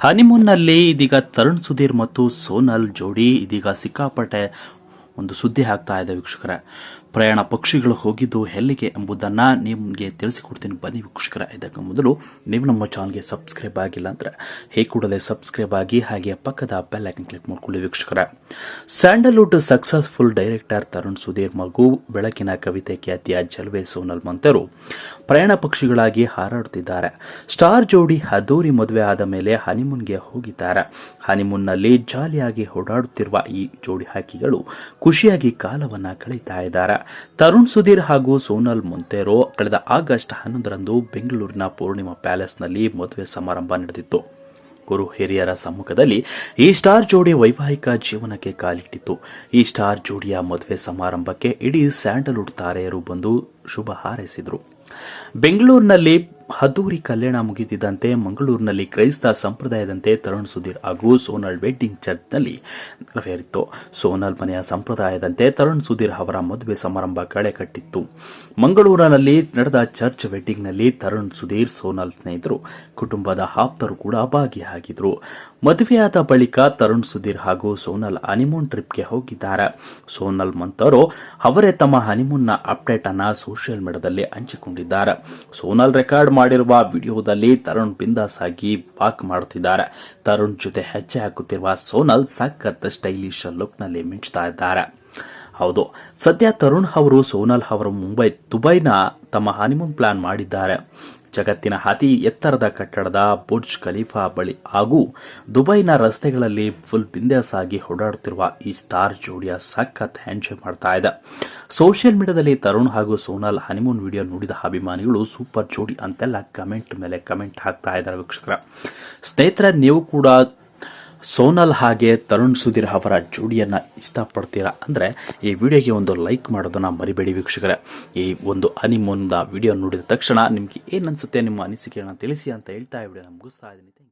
ಹನಿಮೂನ್ನಲ್ಲಿ ಇದೀಗ ತರುಣ್ ಸುಧೀರ್ ಮತ್ತು ಸೋನಲ್ ಜೋಡಿ ಇದೀಗ ಸಿಕ್ಕಾಪಟ್ಟೆ ಒಂದು ಸುದ್ದಿ ಆಗ್ತಾ ಇದೆ ವೀಕ್ಷಕರೇ. ಪ್ರಯಾಣ ಪಕ್ಷಿಗಳು ಹೋಗಿದ್ದು ಎಲ್ಲಿಗೆ ಎಂಬುದನ್ನು ನಿಮಗೆ ತಿಳಿಸಿಕೊಡ್ತೀನಿ. ಬನ್ನಿ ವೀಕ್ಷಕರ, ಇದಕ್ಕೆ ಮೊದಲು ನೀವು ನಮ್ಮ ಚಾನಲ್ಗೆ ಸಬ್ಸ್ಕ್ರೈಬ್ ಆಗಿಲ್ಲ ಅಂದರೆ ಹೇ ಕೂಡಲೇ ಸಬ್ಸ್ಕ್ರೈಬ್ ಆಗಿ ಹಾಗೆ ಪಕ್ಕದ ಬೆಲ್ ಐಕನ್ ಕ್ಲಿಕ್ ಮಾಡ್ಕೊಳ್ಳಿ ವೀಕ್ಷಕರ. Sandalwood successful director Tarun Sudhir ಮಗು, ಬೆಳಕಿನ ಕವಿತೆ ಖ್ಯಾತಿಯ ಜಲ್ವೆ ಸೋನಲ್ ಮಂತರು ಪ್ರಯಾಣ ಪಕ್ಷಿಗಳಾಗಿ ಹಾರಾಡುತ್ತಿದ್ದಾರೆ ಸ್ಟಾರ್ ಜೋಡಿ ಅದ್ದೂರಿ ಮದುವೆ ಆದ ಮೇಲೆ ಹನಿಮೂನ್ಗೆ ಹೋಗಿದ್ದಾರೆ. ಹನಿಮೂನ್ನಲ್ಲಿ ಜಾಲಿಯಾಗಿ ಓಡಾಡುತ್ತಿರುವ ಈ ಜೋಡಿ ಹಾಕಿಗಳು ಖುಷಿಯಾಗಿ ಕಾಲವನ್ನ ಕಳೀತಾ ಇದ್ದಾರೆ. ತರುಣ್ ಸುಧೀರ್ ಹಾಗೂ ಸೋನಲ್ ಮೊಂತೇರೋ ಕಳೆದ ಆಗಸ್ಟ್ ಹನ್ನೊಂದರಂದು ಬೆಂಗಳೂರಿನ ಪೂರ್ಣಿಮಾ ಪ್ಯಾಲೇಸ್ನಲ್ಲಿ ಮದುವೆ ಸಮಾರಂಭ ನಡೆದಿತ್ತು. ಗುರು ಹಿರಿಯರ ಸಮ್ಮುಖದಲ್ಲಿ ಈ ಸ್ಟಾರ್ ಜೋಡಿ ವೈವಾಹಿಕ ಜೀವನಕ್ಕೆ ಕಾಲಿಟ್ಟಿತ್ತು. ಈ ಸ್ಟಾರ್ ಜೋಡಿಯ ಮದುವೆ ಸಮಾರಂಭಕ್ಕೆ ಇಡೀ ಸ್ಯಾಂಡಲ್ವುಡ್ ತಾರೆಯರು ಬಂದು ಶುಭ ಹಾರೈಸಿದರು. ಬೆಂಗಳೂರಿನಲ್ಲಿ ಹದ್ದೂರಿ ಕಲ್ಯಾಣ ಮುಗಿದಿದ್ದಂತೆ ಮಂಗಳೂರಿನಲ್ಲಿ ಕ್ರೈಸ್ತ ಸಂಪ್ರದಾಯದಂತೆ ತರುಣ್ ಸುಧೀರ್ ಹಾಗೂ ಸೋನಲ್ ವೆಡ್ಡಿಂಗ್ ಚರ್ಚ್ನಲ್ಲಿ ನೆರವೇರಿತ್ತು. ಸೋನಲ್ ಮನೆಯ ಸಂಪ್ರದಾಯದಂತೆ ತರುಣ್ ಸುಧೀರ್ ಅವರ ಮದುವೆ ಸಮಾರಂಭ ಕಳೆ ಕಟ್ಟಿತ್ತು. ಮಂಗಳೂರಿನಲ್ಲಿ ನಡೆದ ಚರ್ಚ್ ವೆಡ್ಡಿಂಗ್ನಲ್ಲಿ ತರುಣ್ ಸುಧೀರ್ ಸೋನಲ್ ಸ್ನೇಹಿತರು, ಕುಟುಂಬದ ಆಪ್ತರು ಕೂಡ ಭಾಗಿಯಾಗಿದ್ರು. ಮದುವೆಯಾದ ಬಳಿಕ ತರುಣ್ ಸುಧೀರ್ ಹಾಗೂ ಸೋನಲ್ ಹನಿಮೂನ್ ಟ್ರಿಪ್ಗೆ ಹೋಗಿದ್ದಾರೆ. ಸೋನಲ್ ಮಂತರು ಅವರೇ ತಮ್ಮ ಹನಿಮೂನ್ನ ಅಪ್ಡೇಟ್ ಅನ್ನ ಸೋಷಿಯಲ್ ಮೀಡಿಯಾದಲ್ಲಿ ಹಂಚಿಕೊಂಡಿದ್ದಾರೆ. ಸೋನಲ್ ರೆಕಾರ್ಡ್ ಮಾಡಿರುವ ವಿಡಿಯೋದಲ್ಲಿ ತರುಣ್ ಬಿಂದಾಸ್ ಆಗಿ ವಾಕ್ ಮಾಡುತ್ತಿದ್ದಾರೆ. ತರುಣ್ ಜೊತೆ ಹೆಜ್ಜೆ ಹಾಕುತ್ತಿರುವ ಸೋನಲ್ ಸಖತ್ ಸ್ಟೈಲಿಶ್ ಲುಕ್ನಲ್ಲಿ ಮಿಂಚ್ತಾ ಇದ್ದಾರೆ. ಹೌದು, ಸದ್ಯ ತರುಣ್ ಅವರು ಸೋನಲ್ ಅವರು ಮುಂಬೈ, ದುಬೈನ ತಮ್ಮ ಹನಿಮೂನ್ ಪ್ಲಾನ್ ಮಾಡಿದ್ದಾರೆ. ಜಗತ್ತಿನ ಅತಿ ಎತ್ತರದ ಕಟ್ಟಡದ ಬುರ್ಜ್ ಖಲೀಫಾ ಬಳಿ ಹಾಗೂ ದುಬೈನ ರಸ್ತೆಗಳಲ್ಲಿ ಫುಲ್ ಬಿಂದ್ಯಾಸ್ ಆಗಿ ಓಡಾಡುತ್ತಿರುವ ಈ ಸ್ಟಾರ್ ಜೋಡಿಯ ಸಖತ್ ಎಂಜಾಯ್ ಮಾಡ್ತಾ ಇದೆ. ಸೋಷಿಯಲ್ ಮೀಡಿಯಾದಲ್ಲಿ ತರುಣ್ ಹಾಗೂ ಸೋನಲ್ ಹನಿಮೂನ್ ವಿಡಿಯೋ ನೋಡಿದ ಅಭಿಮಾನಿಗಳು ಸೂಪರ್ ಜೋಡಿ ಅಂತೆಲ್ಲ ಕಮೆಂಟ್ ಮೇಲೆ ಕಮೆಂಟ್ ಹಾಕ್ತಾ ಇದ್ದಾರೆ ವೀಕ್ಷಕರ. ಸ್ನೇಹಿತರೆ, ನೀವು ಕೂಡ ಸೋನಲ್ ಹಾಗೆ ತರುಣ್ ಸುಧೀರ್ ಅವರ ಜೋಡಿಯನ್ನ ಇಷ್ಟಪಡ್ತೀರಾ ಅಂದ್ರೆ ಈ ವಿಡಿಯೋಗೆ ಒಂದು ಲೈಕ್ ಮಾಡೋದನ್ನ ಮರಿಬೇಡಿ ವೀಕ್ಷಕರೇ. ಈ ಒಂದು ಹನಿಮೂನ್ದ ವಿಡಿಯೋ ನೋಡಿದ ತಕ್ಷಣ ನಿಮ್ಗೆ ಏನ್ ಅನ್ಸುತ್ತೆ, ನಿಮ್ಮ ಅನಿಸಿಕೆಯನ್ನು ತಿಳಿಸಿ ಅಂತ ಹೇಳ್ತಾ ವಿಡಿಯೋನ ಮುಗಿಸ್ತಾ ಇದ್ದೀನಿ.